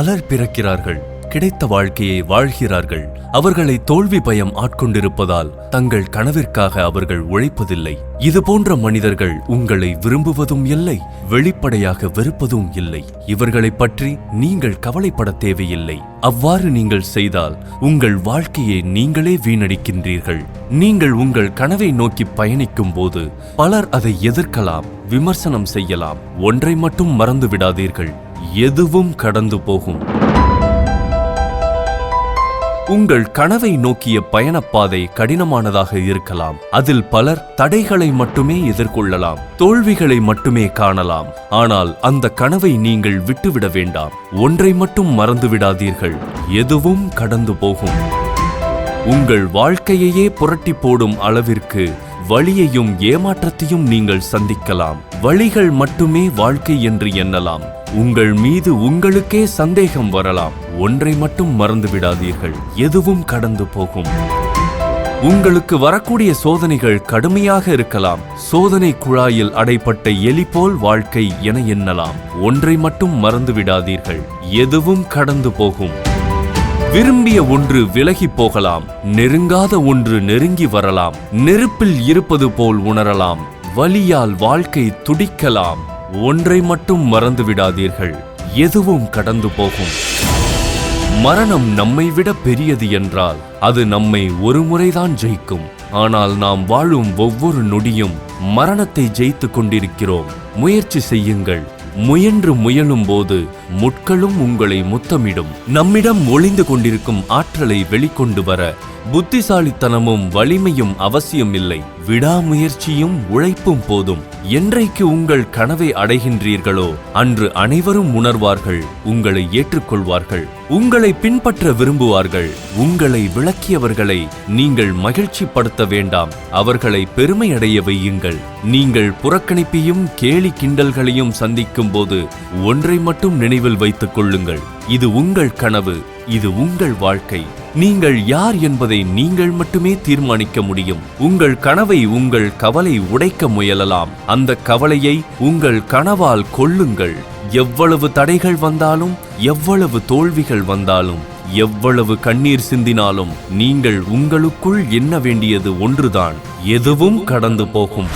பலர் பிறக்கிறார்கள் கிடைத்த வாழ்க்கையை வாழ்கிறார்கள். அவர்களை தோல்வி பயம் ஆட்கொண்டிருப்பதால் தங்கள் கனவிற்காக அவர்கள் உழைப்பதில்லை. இது போன்ற மனிதர்கள் உங்களை விரும்புவதும் இல்லை வெளிப்படையாக வெறுப்பதும் இல்லை. இவர்களைப் பற்றி நீங்கள் கவலைப்பட தேவையில்லை. அவ்வாறு நீங்கள் செய்தால் உங்கள் வாழ்க்கையை நீங்களே வீணடிக்கின்றீர்கள். நீங்கள் உங்கள் கனவை நோக்கி பயணிக்கும் போது பலர் அதை எதிர்க்கலாம் விமர்சனம் செய்யலாம். ஒன்றை மட்டும் மறந்து விடாதீர்கள் எதுவும் கடந்து போகும். உங்கள் கனவை நோக்கிய பயணப்பாதை கடினமானதாக இருக்கலாம். அதில் பலர் தடைகளை மட்டுமே எதிர்கொள்ளலாம். தோல்விகளை மட்டுமே காணலாம். ஆனால் அந்த கனவை நீங்கள் விட்டுவிட வேண்டாம். ஒன்றை மட்டும் மறந்து விடாதீர்கள் எதுவும் கடந்து போகும். உங்கள் வாழ்க்கையையே புரட்டி போடும் அளவிற்கு வழியையும் ஏமாற்றத்தையும் நீங்கள் சந்திக்கலாம். வழிகள் மட்டுமே வாழ்க்கை என்று எண்ணலாம். உங்கள் மீது உங்களுக்கே சந்தேகம் வரலாம். ஒன்றை மட்டும் மறந்து விடாதீர்கள் எதுவும் கடந்து போகும். உங்களுக்கு வரக்கூடிய சோதனைகள் கடுமையாக இருக்கலாம். சோதனை குழாயில் அடைப்பட்ட எலி போல் வாழ்க்கை என எண்ணலாம். ஒன்றை மட்டும் மறந்து விடாதீர்கள் எதுவும் கடந்து போகும். விரும்பிய ஒன்று விலகி போகலாம். நெருங்காத ஒன்று நெருங்கி வரலாம். நெருப்பில் இருப்பது போல் உணரலாம். வலியால் வாழ்க்கை துடிக்கலாம். ஒன்றை மட்டும் மறந்து விடாதீர்கள். எதுவும் கடந்து போகும். மரணம் நம்மை விட பெரியது என்றால் அது நம்மை ஒரு முறைதான் ஜெயிக்கும். ஆனால் நாம் வாழும் ஒவ்வொரு நொடியும் மரணத்தை ஜெயித்துக் கொண்டிருக்கிறோம். முயற்சி செய்யுங்கள். முயன்று முயலும் போது முட்களும் உங்களை முத்தமிடும். நம்மிடம் ஒளிந்து கொண்டிருக்கும் ஆற்றலை வெளிக்கொண்டு வர புத்திசாலித்தனமும் வலிமையும் அவசியம் இல்லை விடாமுயற்சியும் உழைப்பும் போதும். என்றைக்கு உங்கள் கனவை அடைகின்றீர்களோ அன்று அனைவரும் உணர்வார்கள் உங்களை ஏற்றுக்கொள்வார்கள் உங்களை பின்பற்ற விரும்புவார்கள். உங்களை விளக்கியவர்களை நீங்கள் மகிழ்ச்சிப்படுத்த வேண்டாம். அவர்களை பெருமையடைய வையுங்கள். நீங்கள் புறக்கணிப்பையும் கேலி கிண்டல்களையும் சந்திக்கும் போது ஒன்றை மட்டும் நினைவில் வைத்துக் கொள்ளுங்கள். இது உங்கள் கனவு இது உங்கள் வாழ்க்கை. நீங்கள் யார் என்பதை நீங்கள் மட்டுமே தீர்மானிக்க முடியும். உங்கள் கனவை உங்கள் கவலை உடைக்க முயலலாம். அந்த கவலையை உங்கள் கனவால் கொள்ளுங்கள் எவ்வளவு தடைகள் வந்தாலும் எவ்வளவு தோல்விகள் வந்தாலும் எவ்வளவு கண்ணீர் சிந்தினாலும் நீங்கள் உங்களுக்குள் எண்ண வேண்டியது ஒன்றுதான். எதுவும் கடந்து போகும்.